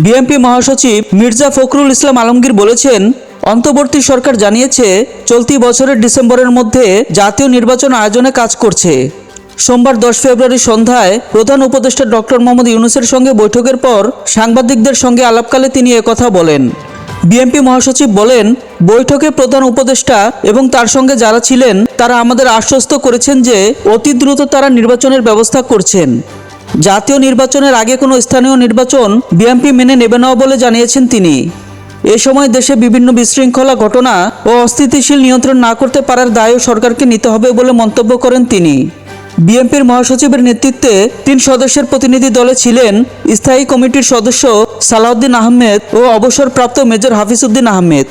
BNP মহাসচিব মির্জা ফখরুল ইসলাম আলমগীর বলেছেন, অন্তর্বর্তী সরকার জানিয়েছে, চলতি বছরের ডিসেম্বরের মধ্যে জাতীয় নির্বাচন আয়োজনে কাজ করছে। সোমবার দশ ফেব্রুয়ারি সন্ধ্যায় প্রধান উপদেষ্টা ডক্টর মোহাম্মদ ইউনুসের সঙ্গে বৈঠকের পর সাংবাদিকদের সঙ্গে আলাপকালে তিনি একথা বলেন। বিএনপি মহাসচিব বলেন, বৈঠকে প্রধান উপদেষ্টা এবং তার সঙ্গে যারা ছিলেন, তারা আমাদের আশ্বস্ত করেছেন যে, অতি দ্রুত তারা নির্বাচনের ব্যবস্থা করছেন। জাতীয় নির্বাচনের আগে কোনো স্থানীয় নির্বাচন বিএনপি মেনে নেবে না বলে জানিয়েছেন তিনি। এ সময় দেশে বিভিন্ন বিশৃঙ্খলা ঘটনা ও অস্থিতিশীল নিয়ন্ত্রণ না করতে পারার দায়ও সরকারকে নিতে হবে বলে মন্তব্য করেন তিনি। বিএনপির মহাসচিবের নেতৃত্বে তিন সদস্যের প্রতিনিধি দলে ছিলেন স্থায়ী কমিটির সদস্য সালাউদ্দিন আহমেদ ও অবসরপ্রাপ্ত মেজর হাফিজউদ্দিন আহমেদ।